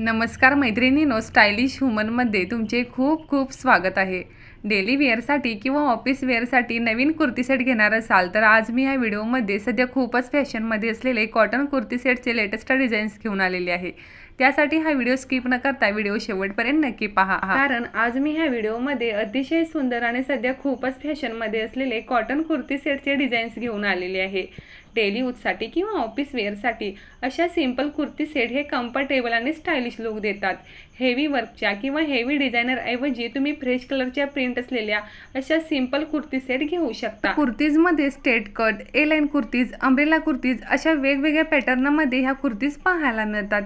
नमस्कार मैत्रिणीनो स्टायलिश ह्युमनमध्ये तुमचे खूप खूप स्वागत आहे. डेली वेअरसाठी किंवा ऑफिस वेअरसाठी नवीन कुर्ती सेट घेणार असाल तर आज मी ह्या व्हिडिओमध्ये सध्या खूपच फॅशनमध्ये असलेले कॉटन कुर्ती सेटचे लेटेस्ट डिझाईन्स घेऊन आलेले आहे. त्यासाठी हा व्हिडिओ स्किप न करता व्हिडिओ शेवटपर्यंत नक्की पहा. कारण आज मी ह्या व्हिडिओमध्ये अतिशय सुंदर आणि सध्या खूपच फॅशनमध्ये असलेले कॉटन कुर्ती सेटचे डिझाईन्स घेऊन आलेले आहे. डेली यूजसाठी किंवा ऑफिस वेअरसाठी अशा सिंपल कुर्ती सेट हे कम्फर्टेबल आणि स्टायलिश लुक देतात. हेवी वर्कच्या किंवा हेवी डिझायनर ऐवजी तुम्ही फ्रेश कलरच्या प्रिंट असलेल्या अशा सिंपल कुर्ती सेट घेऊ शकता. कुर्तीजमध्ये straight cut A line kurtis umbrella kurtis अशा वेगवेगळ्या पॅटर्नमध्ये ह्या कुर्तीज पाहायला मिळतात.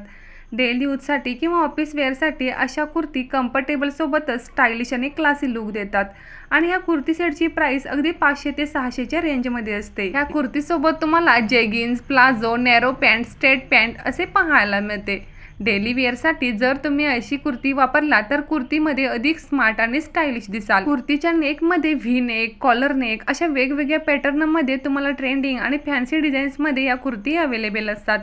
डेली यूजसाठी किंवा ऑफिस वेअरसाठी अशा कुर्ती कम्फर्टेबल सोबतच स्टायलिश आणि क्लासी लुक देतात. आणि ह्या कुर्ती सेटची प्राइस अगदी पाचशे ते सहाशेच्या रेंजमध्ये असते. ह्या कुर्तीसोबत तुम्हाला jeggings palazzo narrow pant straight pant असे पाहायला मिळते. डेली वेअरसाठी जर तुम्ही अशी कुर्ती वापरला तर कुर्तीमध्ये अधिक स्मार्ट आणि स्टायलिश दिसाल. कुर्तीच्या नेकमध्ये व्ही नेक कॉलर नेक अशा वेगवेगळ्या पॅटर्नमध्ये तुम्हाला ट्रेंडिंग आणि फॅन्सी डिझाईन्समध्ये या कुर्ती अवेलेबल असतात.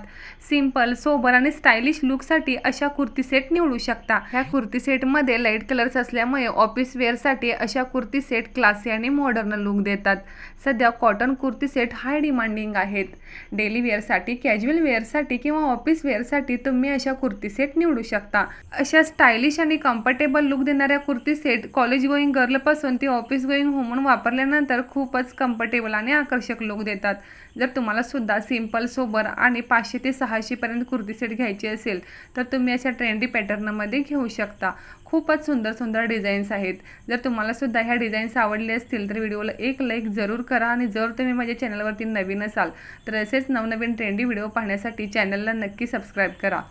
सिंपल सोबर आणि स्टायलिश लुकसाठी अशा कुर्ती सेट निवडू शकता. ह्या कुर्ती सेटमध्ये लाइट कलर्स असल्यामुळे ऑफिस वेअरसाठी अशा कुर्ती सेट क्लासी आणि मॉडर्न लुक देतात. सध्या cotton kurti set high demanding आहेत. डेली वेअरसाठी कॅज्युअल वेअरसाठी किंवा ऑफिस वेअरसाठी तुम्ही अशा कुर्ती कुर्ती सेट निवडू शकता. अशा स्टायलिश आणि कम्फर्टेबल लुक देणाऱ्या कुर्ती सेट कॉलेज गोईंग गर्लपासून ते ऑफिस गोईंग होमून वापरल्यानंतर खूपच कम्फर्टेबल आणि आकर्षक लुक देतात. जर तुम्हाला सुद्धा सिंपल सोबर आणि पाचशे ते सहाशेपर्यंत कुर्ती सेट घ्यायची असेल तर तुम्ही अशा ट्रेंडी पॅटर्नमध्ये घेऊ शकता. खूपच सुंदर सुंदर डिझाईन्स आहेत. जर तुम्हाला सुद्धा ह्या डिझाईन्स आवडले असतील तर व्हिडिओला एक लाईक जरूर करा आणि जर तुम्ही माझ्या चॅनलवरती नवीन असाल तर असेच नवनवीन ट्रेंडी व्हिडिओ पाहण्यासाठी चॅनलला नक्की सबस्क्राईब करा.